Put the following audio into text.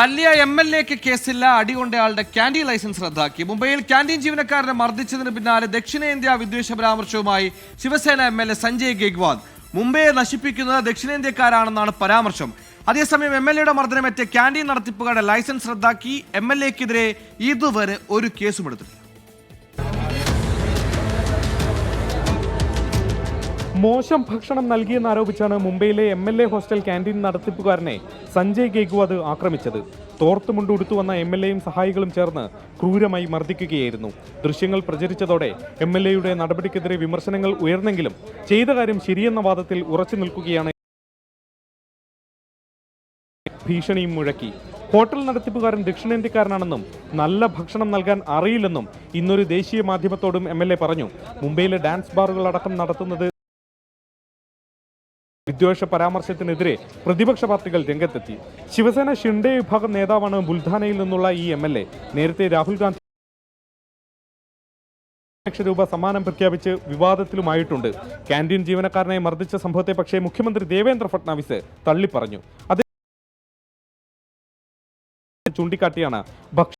തല്ലിയ M L എക്ക് കേസില്ല. അടികൊണ്ടയാളുടെ canteen licence റദ്ദാക്കി. മുംബൈയിൽ ക്യാന്റീൻ ജീവനക്കാരനെ മർദ്ദിച്ചതിന് പിന്നാലെ ദക്ഷിണേന്ത്യ വിദ്വേഷ പരാമർശവുമായി Shiv Sena M L A Sanjay Gaikwad മുംബൈയെ നശിപ്പിക്കുന്നത് ദക്ഷിണേന്ത്യക്കാരാണെന്നാണ് പരാമർശം. അതേസമയം എം എൽ എയുടെ മർദ്ദനമേറ്റ ക്യാന്റീൻ നടത്തിപ്പുകാരുടെ ലൈസൻസ് റദ്ദാക്കി. എം എൽ എക്കെതിരെ ഇതുവരെ ഒരു കേസും മോശം ഭക്ഷണം നൽകിയെന്നാരോപിച്ചാണ് മുംബൈയിലെ M L A hostel canteen നടത്തിപ്പുകാരനെ Sanjay Gaikwad ആക്രമിച്ചത്. തോർത്തുമുണ്ട് ഉടുത്തു വന്ന എം എൽ എയും സഹായികളും ചേർന്ന് ക്രൂരമായി മർദ്ദിക്കുകയായിരുന്നു. ദൃശ്യങ്ങൾ പ്രചരിച്ചതോടെ എം എൽ എയുടെ നടപടിക്കെതിരെ വിമർശനങ്ങൾ ഉയർന്നെങ്കിലും ചെയ്ത കാര്യം ശരിയെന്ന വാദത്തിൽ ഉറച്ചു നിൽക്കുകയാണ്. ഭീഷണിയും മുഴക്കി. ഹോട്ടൽ നടത്തിപ്പുകാരൻ ദക്ഷിണേന്ത്യക്കാരനാണെന്നും നല്ല ഭക്ഷണം നൽകാൻ അറിയില്ലെന്നും ഇന്നൊരു ദേശീയ മാധ്യമത്തോടും എം പറഞ്ഞു. മുംബൈയിലെ ഡാൻസ് ബാറുകൾ അടക്കം നടത്തുന്നത് വിദ്വേഷ പരാമർശത്തിനെതിരെ പ്രതിപക്ഷ പാർട്ടികൾ രംഗത്തെത്തി. ശിവസേന ഷിൻഡെ വിഭാഗം നേതാവാണ് ബുൽധാനയിൽ നിന്നുള്ള ഈ എം നേരത്തെ രാഹുൽ ഗാന്ധി ലക്ഷം രൂപ സമ്മാനം പ്രഖ്യാപിച്ച് വിവാദത്തിലുമായിട്ടുണ്ട്. കാന്റീൻ ജീവനക്കാരനെ മർദ്ദിച്ച സംഭവത്തെ പക്ഷേ മുഖ്യമന്ത്രി ദേവേന്ദ്ര ഫട്നാവിസ് തള്ളിപ്പറഞ്ഞു. അത് ചൂണ്ടിക്കാട്ടിയാണ് ഭക്ഷ